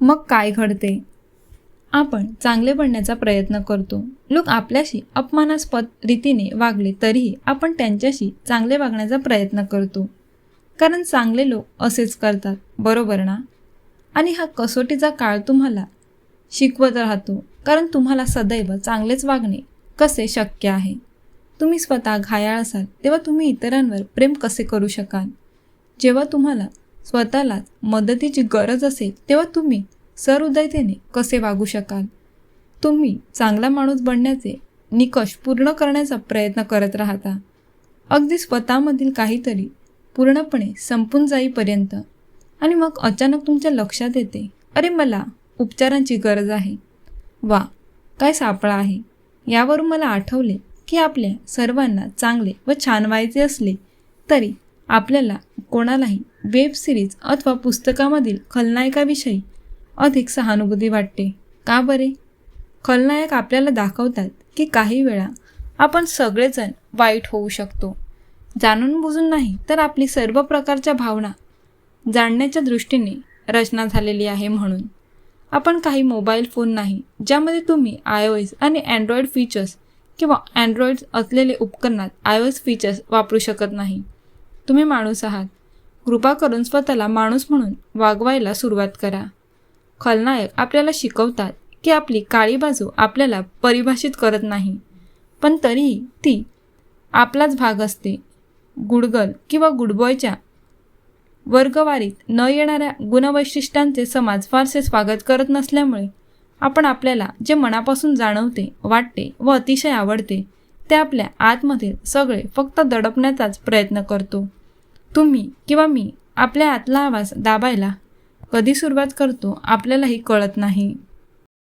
मग काय घडते? आपण चांगले बनण्याचा प्रयत्न करतो. लोक आपल्याशी अपमानास्पद रीतीने वागले तरीही आपण त्यांच्याशी चांगले वागण्याचा प्रयत्न करतो. कारण चांगले लोक असेच करतात बरोबर ना? आणि हा कसोटीचा काळ तुम्हाला शिकवत राहतो. कारण तुम्हाला सदैव चांगलेच वागणे कसे शक्य आहे? तुम्ही स्वतः घायाळ असाल तेव्हा तुम्ही इतरांवर प्रेम कसे करू शकाल? जेव्हा तुम्हाला स्वतःलाच मदतीची गरज असेल तेव्हा तुम्ही सहृदयतेने कसे वागू शकाल? तुम्ही चांगला माणूस बनण्याचे निकष पूर्ण करण्याचा प्रयत्न करत राहता. अगदी स्वतःमधील काहीतरी पूर्णपणे संपून जाईपर्यंत आणि मग अचानक तुमच्या लक्षात येते अरे मला उपचारांची गरज आहे. वा काय सापळा आहे. यावरून मला आठवले की आपल्या सर्वांना चांगले व छान व्हायचे असले तरी आपल्याला कोणालाही वेब सिरीज अथवा पुस्तकामधील खलनायकाविषयी अधिक सहानुभूती वाटते. का बरे? खलनायक आपल्याला दाखवतात की काही वेळा आपण सगळेजण वाईट होऊ शकतो. जाणून बुजून नाही तर आपली सर्व प्रकारच्या भावना जाणण्याच्या दृष्टीने रचना झालेली आहे म्हणून. आपण काही मोबाईल फोन नाही ज्यामध्ये तुम्ही आय ओ एस आणि अँड्रॉइड फीचर्स किंवा अँड्रॉइड असलेले उपकरणात आय ओ एस फीचर्स वापरू शकत नाही. तुम्ही माणूस आहात. कृपा करून स्वतःला माणूस म्हणून वागवायला सुरुवात करा. खलनायक आपल्याला शिकवतात की आपली काळी बाजू आपल्याला परिभाषित करत नाही पण तरीही ती आपलाच भाग असते. गुडगल किंवा गुडबॉयच्या वर्गवारीत न येणाऱ्या गुणवैशिष्ट्यांचे समाज फारसे स्वागत करत नसल्यामुळे आपण आपल्याला जे मनापासून जाणवते वाटते व अतिशय आवडते ते आपल्या आतमधील सगळे फक्त दडपण्याचाच प्रयत्न करतो. तुम्ही किंवा मी आपल्या आतला आवाज दाबायला कधी सुरुवात करतो आपल्यालाही कळत नाही.